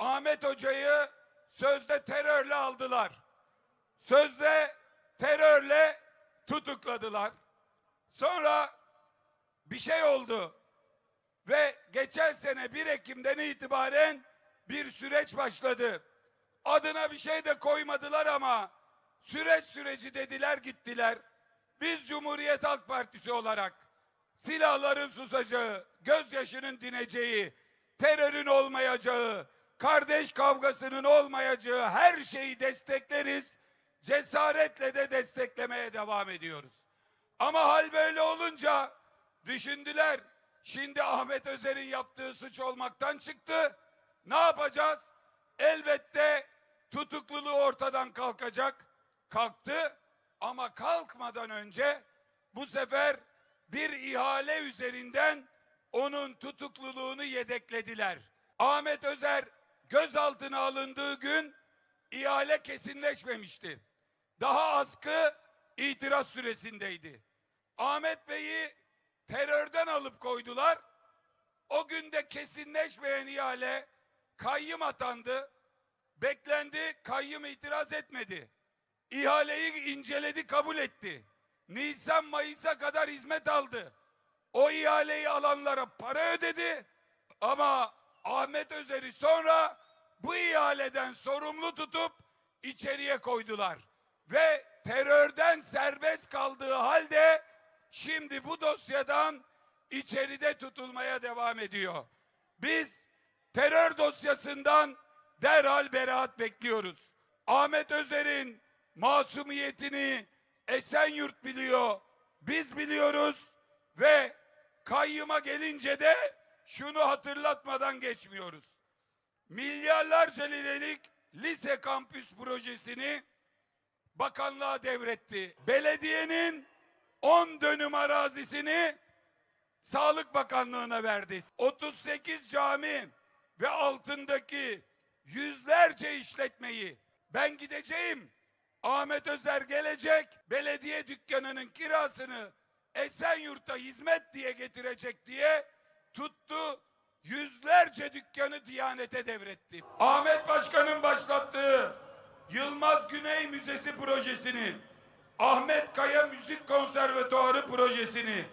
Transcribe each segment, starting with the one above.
Ahmet Hoca'yı sözde terörle aldılar. Sözde terörle tutukladılar. Sonra bir şey oldu. Ve geçen sene 1 Ekim'den itibaren bir süreç başladı. Adına bir şey de koymadılar ama süreç süreci dediler gittiler. Biz Cumhuriyet Halk Partisi olarak silahların susacağı, gözyaşının dineceği, terörün olmayacağı, kardeş kavgasının olmayacağı her şeyi destekleriz. Cesaretle de desteklemeye devam ediyoruz. Ama hal böyle olunca düşündüler. Şimdi Ahmet Özer'in yaptığı suç olmaktan çıktı. Ne yapacağız? Elbette tutukluluğu ortadan kalkacak. Kalktı ama kalkmadan önce bu sefer bir ihale üzerinden onun tutukluluğunu yedeklediler. Ahmet Özer gözaltına alındığı gün ihale kesinleşmemişti. Daha askı itiraz süresindeydi. Ahmet Bey'i terörden alıp koydular. O günde kesinleşmeyen ihale kayyım atandı. Beklendi, kayyım itiraz etmedi. İhaleyi inceledi, kabul etti. Nisan Mayıs'a kadar hizmet aldı. O ihaleyi alanlara para ödedi ama Ahmet Özer'i sonra bu ihaleden sorumlu tutup içeriye koydular. Ve terörden serbest kaldığı halde şimdi bu dosyadan içeride tutulmaya devam ediyor. Biz terör dosyasından derhal beraat bekliyoruz. Ahmet Özer'in masumiyetini Esenyurt biliyor, biz biliyoruz ve kayyıma gelince de şunu hatırlatmadan geçmiyoruz. Milyarlarca liralık lise kampüs projesini bakanlığa devretti. Belediyenin 10 dönüm arazisini Sağlık Bakanlığı'na verdi. 38 cami ve altındaki yüzlerce işletmeyi ben gideceğim. Ahmet Özer gelecek. Belediye dükkanının kirasını Esenyurt'a hizmet diye getirecek diye tuttu. Yüzlerce dükkanı Diyanet'e devretti. Ahmet Başkan'ın başlattığı Yılmaz Güney Müzesi projesini, Ahmet Kaya Müzik Konservatuarı projesini,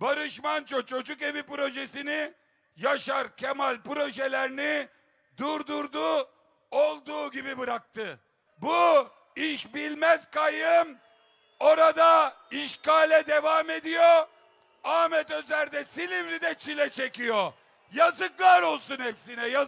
Barış Manço Çocuk Evi projesini, Yaşar Kemal projelerini durdurdu, olduğu gibi bıraktı. Bu iş bilmez kayyım orada işgale devam ediyor. Ahmet Özer de Silivri'de çile çekiyor. Yazıklar olsun hepsine. Yazık.